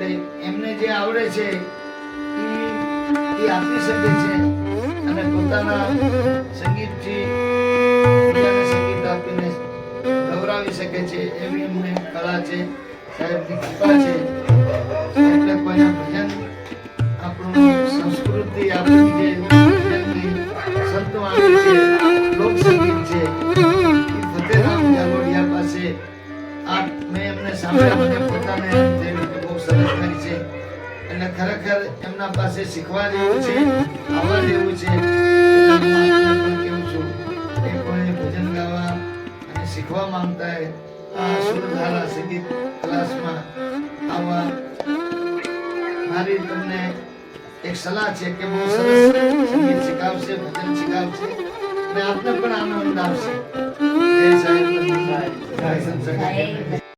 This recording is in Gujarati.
એમને જે આવડે છે આપી શકે છે. અને પોતાના સંગીતથી સંગીત આપીને ગૌરાવી શકે છે, એવી એમને કળા છે, સાહેબની કૃપા છે. સંસ્કૃતિ આપણી છે આ મેં એમને સાંભળ્યા પોતાને સરસ ગાય છે. અને ખરેખર એમના પાસે શીખવા જેવું છે આવવા જેવું છે કેવું છું કે કોઈ ભજન ગાવા અને શીખવા માંગતા હોય, આ સુરધારા સંગીત ક્લાસમાં આવવા મારી તમને એક સલાહ છે કે બહુ સરસ સંગીત શીખાવશે, ભજન શીખાવશે, અને આપને પણ આનંદ આવશે. જય સાહેબ જય સંત.